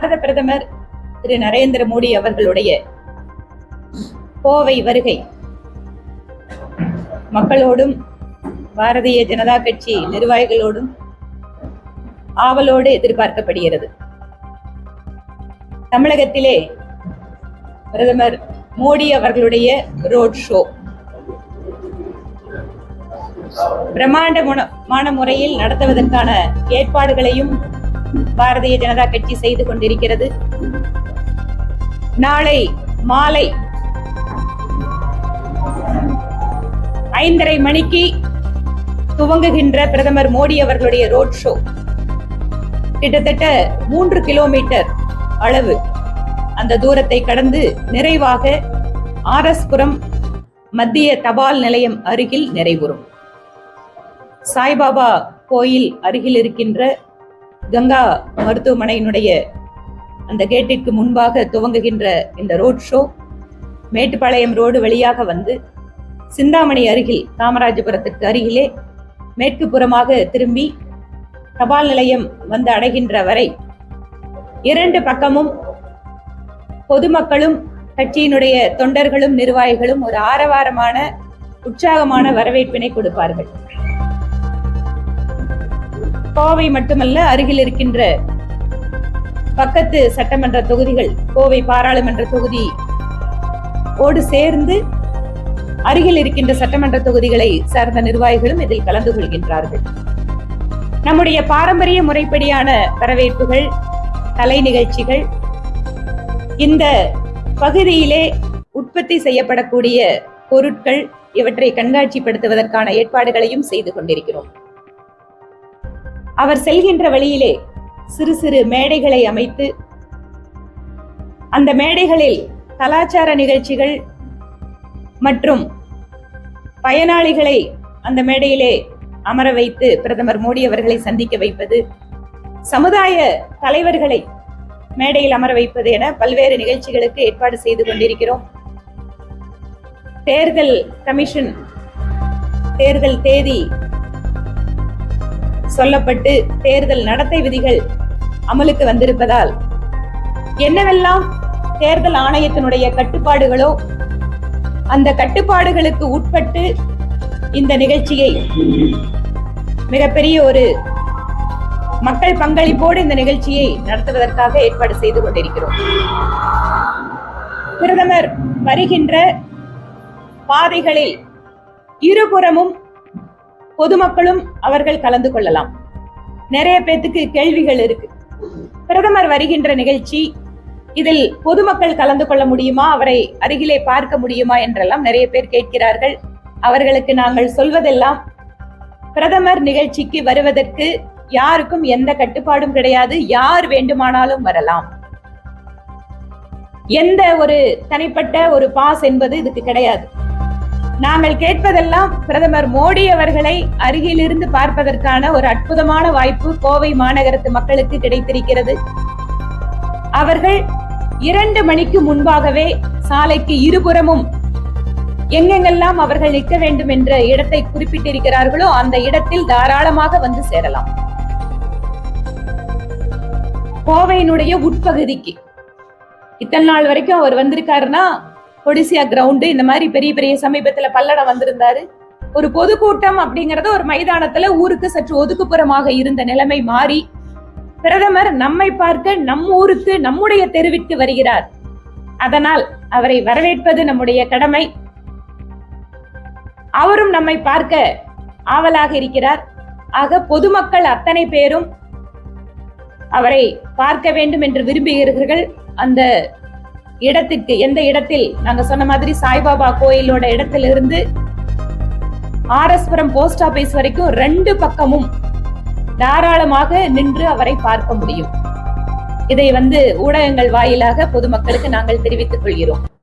பாரத பிரதமர் திரு நரேந்திர மோடி அவர்களுடைய கோவை வருகை மக்களோடும் பாரதிய ஜனதா கட்சி நிர்வாகிகளோடும் ஆவலோடு எதிர்பார்க்கப்படுகிறது. தமிழகத்திலே பிரதமர் மோடி அவர்களுடைய ரோட் ஷோ. பிரம்மாண்டமான முறையில் நடத்துவதற்கான ஏற்பாடுகளையும் பாரதிய ஜனதா கட்சி செய்து கொண்டிருக்கிறது. நாளை மாலை ஐந்தரை மணிக்கு துவங்குகின்ற பிரதமர் மோடி அவர்களுடைய ரோட் ஷோ. கிட்டத்தட்ட மூன்று கிலோமீட்டர் அளவு அந்த தூரத்தை கடந்து நிறைவாக ஆர்எஸ்புரம் மத்திய தபால் நிலையம் அருகில் நிறைவுறும். சாய்பாபா கோயில் அருகில் இருக்கின்ற கங்கா மருத்துவமனையினுடைய அந்த கேட்டிற்கு முன்பாக துவங்குகின்ற இந்த ரோட் ஷோ மேட்டுப்பாளையம் ரோடு வழியாக வந்து சிந்தாமணி அருகில் காமராஜபுரத்துக்கு அருகிலே மேற்கு புறமாக திரும்பி தபால் நிலையம் வந்து அடைகின்ற வரை இரண்டு பக்கமும் பொதுமக்களும் கட்சியினுடைய தொண்டர்களும் நிர்வாகிகளும் ஒரு ஆரவாரமான உற்சாகமான வரவேற்பினை கொடுப்பார்கள். கோவை மட்டுமல்ல அருகில் இருக்கின்ற பக்கத்து சட்டமன்ற தொகுதிகள் கோவை பாராளுமன்ற தொகுதி ஓடு சேர்ந்து அருகில் இருக்கின்ற சட்டமன்ற தொகுதிகளை சார்ந்த நிர்வாகிகளும் இதில் கலந்து கொள்கின்றார்கள். நம்முடைய பாரம்பரிய முறைப்படியான வரவேற்புகள் கலை நிகழ்ச்சிகள் இந்த பகுதியிலே உற்பத்தி செய்யப்படக்கூடிய பொருட்கள் இவற்றை கண்காட்சிப்படுத்துவதற்கான ஏற்பாடுகளையும் செய்து கொண்டிருக்கிறோம். அவர் செல்கின்ற வழியிலே சிறு சிறு மேடைகளை அமைத்து அந்த மேடைகளில் கலாச்சார நிகழ்ச்சிகள் மற்றும் பயனாளிகளை அந்த மேடையிலே அமர வைத்து பிரதமர் மோடி அவர்களை சந்திக்க வைப்பது சமுதாய தலைவர்களை மேடையில் அமர வைப்பது என பல்வேறு நிகழ்ச்சிகளுக்கு ஏற்பாடு செய்து கொண்டிருக்கிறோம். தேர்தல் கமிஷன் தேர்தல் தேதி சொல்லப்பட்டு தேர்தல் நடத்தை விதிகள் அமலுக்கு வந்திருப்பதால் என்னவெல்லாம் தேர்தல் ஆணையத்தினுடைய கட்டுப்பாடுகளோ அந்த கட்டுப்பாடுகளுக்கு உட்பட்டு இந்த நிகழ்ச்சியை மிகப்பெரிய ஒரு மக்கள் பங்களிப்போடு இந்த நிகழ்ச்சியை நடத்துவதற்காக ஏற்பாடு செய்து கொண்டிருக்கிறோம். பிரதமர் வருகின்ற பாதைகளில் இருபுறமும் பொதுமக்களும் அவர்கள் கலந்து கொள்ளலாம். நிறைய பேத்துக்கு கேள்விகள் இருக்கு. பிரதமர் வருகின்ற நிகழ்ச்சி இதில் பொதுமக்கள் கலந்து கொள்ள முடியுமா? அவரை அருகிலே பார்க்க முடியுமா? என்றெல்லாம் நிறைய பேர் கேட்கிறார்கள். அவர்களுக்கு நாங்கள் சொல்வதெல்லாம் பிரதமர் நிகழ்ச்சிக்கு வருவதற்கு யாருக்கும் எந்த கட்டுப்பாடும் கிடையாது. யார் வேண்டுமானாலும் வரலாம். எந்த ஒரு தனிப்பட்ட ஒரு பாஸ் என்பது இதுக்கு கிடையாது. நாங்கள் கேட்பதெல்லாம் பிரதமர் மோடி அவர்களை அருகிலிருந்து பார்ப்பதற்கான ஒரு அற்புதமான வாய்ப்பு கோவை மாநகரத்து மக்களுக்கு கிடைத்திருக்கிறது. அவர்கள் இரண்டு மணிக்கு முன்பாகவே சாலைக்கு இருபுறமும் எங்கெங்கெல்லாம் அவர்கள் நிற்க வேண்டும் என்ற இடத்தை குறிப்பிட்டிருக்கிறார்களோ அந்த இடத்தில் தாராளமாக வந்து சேரலாம். கோவையினுடைய உட்பகுதிக்கு இத்தனை நாள் வரைக்கும் அவர் வந்திருக்காருன்னா ஒடிசியா கிரவுண்டு இந்த மாதிரி பெரிய பெரிய சமீபத்துல பல்லடம் வந்திருந்தாரு. ஒரு பொதுக்கூட்டம் அப்படிங்கறது ஒரு மைதானத்துல ஊருக்கு சற்று ஒதுக்குப்புறமாக இருந்த நிலைமை மாறி பிரதமர் நம்மை பார்க்க நம் ஊருக்கு நம்முடைய தெருவிற்கு வருகிறார். அதனால் அவரை வரவேற்பது நம்முடைய கடமை. அவரும் நம்மை பார்க்க ஆவலாக இருக்கிறார். ஆக பொதுமக்கள் அத்தனை பேரும் அவரை பார்க்க வேண்டும் என்று விரும்புகிறீர்கள். அந்த இடத்திற்கு எந்த இடத்தில்? நாங்க சொன்ன மாதிரி சாய்பாபா கோயிலோட இடத்திலிருந்து ஆர்எஸ்புரம் போஸ்ட் ஆபீஸ் வரைக்கும் ரெண்டு பக்கமும் தாராளமாக நின்று அவரை பார்க்க முடியும். இதை வந்து ஊடகங்கள் வாயிலாக பொதுமக்களுக்கு நாங்கள் தெரிவித்துக் கொள்கிறோம்.